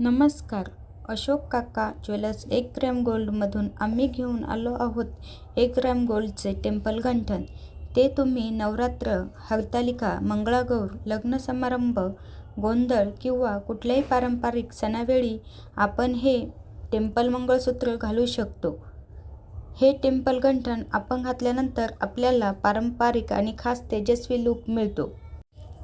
नमस्कार. अशोक काका ज्वेलर्स एक ग्रॅम गोल्डमधून आम्ही घेऊन आलो आहोत एक ग्रॅम गोल्डचे टेम्पल गंठन ते तुम्ही नवरात्र हरतालिका मंगळागौर लग्न समारंभ गोंधळ किंवा कुठल्याही पारंपरिक सणावेळी आपण हे टेम्पल मंगळसूत्र घालू शकतो. हे टेम्पल गंठन आपण घातल्यानंतर आपल्याला पारंपरिक आणि खास तेजस्वी लूक मिळतो.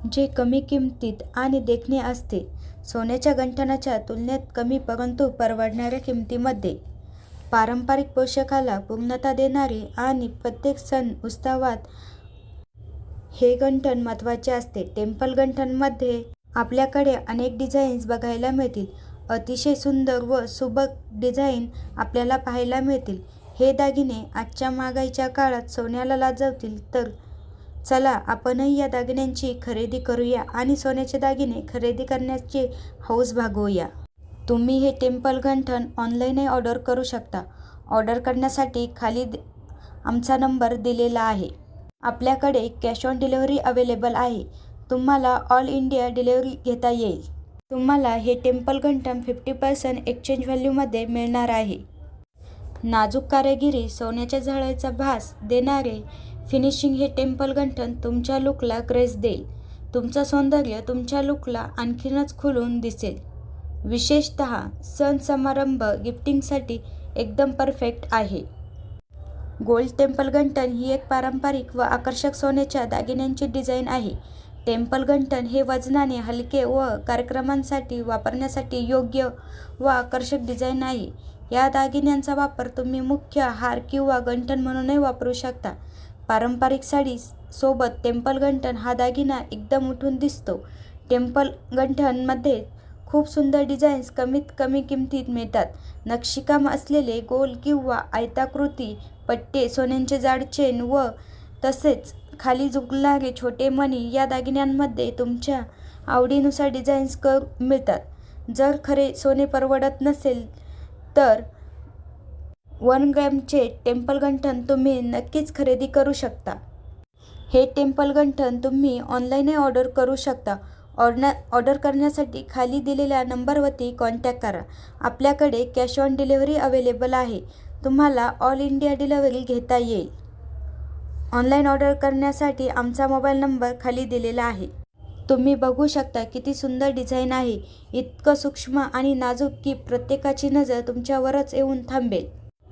जे कमी किमतीत आणि देखणे असते सोन्याच्या गंठनाच्या तुलनेत कमी परंतु परवडणाऱ्या किमतीमध्ये. पारंपरिक पोशाखाला पूर्णता देणारे आणि प्रत्येक सण उत्सवात हे गंठन महत्त्वाचे असते. टेम्पल गंठनमध्ये आपल्याकडे अनेक डिझाईन्स बघायला मिळतील. अतिशय सुंदर व सुबक डिझाईन आपल्याला पाहायला मिळतील. हे दागिने आजच्या महागाईच्या काळात सोन्याला लाजवतील तर चला आपणही या दागिन्यांची खरेदी करूया आणि सोन्याचे दागिने खरेदी करण्याचे हौस भागवूया. तुम्ही हे टेम्पल गंठण ऑनलाईनही ऑर्डर करू शकता. ऑर्डर करण्यासाठी खाली आमचा नंबर दिलेला आहे. आपल्याकडे कॅश ऑन डिलिव्हरी अवेलेबल आहे. तुम्हाला ऑल इंडिया डिलिव्हरी घेता येईल. तुम्हाला हे टेम्पल गंठन फिफ्टी पर्सेंट एक्सचेंज व्हॅल्यूमध्ये मिळणार आहे. नाजूक कारागिरी सोन्याच्या झळाचा भास देणारे फिनिशिंग हे टेम्पल गंठन तुमच्या लुकला ग्रेस देईल. तुमचं सौंदर्य तुमच्या लुकला आणखीनच खुलून दिसेल. विशेषत सण समारंभ गिफ्टिंगसाठी एकदम परफेक्ट आहे. गोल्ड टेम्पल गंठन ही एक पारंपरिक व आकर्षक सोन्याच्या दागिन्यांची डिझाईन आहे. टेम्पल गंठन हे वजनाने हलके व कार्यक्रमांसाठी वापरण्यासाठी योग्य व आकर्षक डिझाईन आहे. या दागिन्यांचा वापर तुम्ही मुख्य हार किंवा गंठन म्हणूनही वापरू शकता. पारंपरिक साडी सोबत टेम्पल गंठन हा दागिना एकदम उठून दिसतो. टेम्पल गंठनमध्ये खूप सुंदर डिझाईन्स कमीत कमी किमतीत मिळतात. नक्षीकाम असलेले गोल किंवा आयताकृती पट्टे सोन्यांचे जाड चेन व तसेच खाली झुकणारे छोटे मणी या दागिन्यांमध्ये तुमच्या आवडीनुसार डिझाईन्स क मिळतात. जर खरे सोने परवडत नसेल तर वन ग्रॅमचे टेम्पल गंठन तुम्ही नक्कीच खरेदी करू शकता. हे टेम्पल गंठन तुम्ही ऑनलाईनही ऑर्डर करू शकता. ऑर्डर ऑर्डर करण्यासाठी खाली दिलेल्या नंबरवरती कॉन्टॅक्ट करा. आपल्याकडे कॅश ऑन डिलिव्हरी अवेलेबल आहे. तुम्हाला ऑल इंडिया डिलिव्हरी घेता येईल. ऑनलाईन ऑर्डर करण्यासाठी आमचा मोबाईल नंबर खाली दिलेला आहे. तुम्ही बघू शकता किती सुंदर डिझाईन आहे. इतकं सूक्ष्म आणि नाजूक की प्रत्येकाची नजर तुमच्यावरच येऊन थांबेल.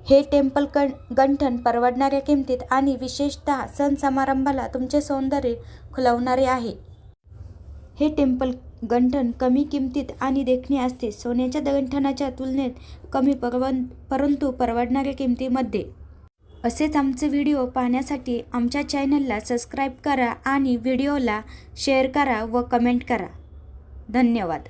हे टेम्पल गं गंठन परवडणाऱ्या किमतीत आणि विशेषतः सण समारंभाला तुमचे सौंदर्य खुलवणारे आहे. हे टेम्पल गंठन कमी किमतीत आणि देखणे असते. सोन्याच्या गंठनाच्या तुलनेत कमी परवन परंतु परवडणाऱ्या किमतीमध्ये. असेच आमचे व्हिडिओ पाहण्यासाठी आमच्या चॅनलला सबस्क्राईब करा आणि व्हिडिओला शेअर करा व कमेंट करा. धन्यवाद.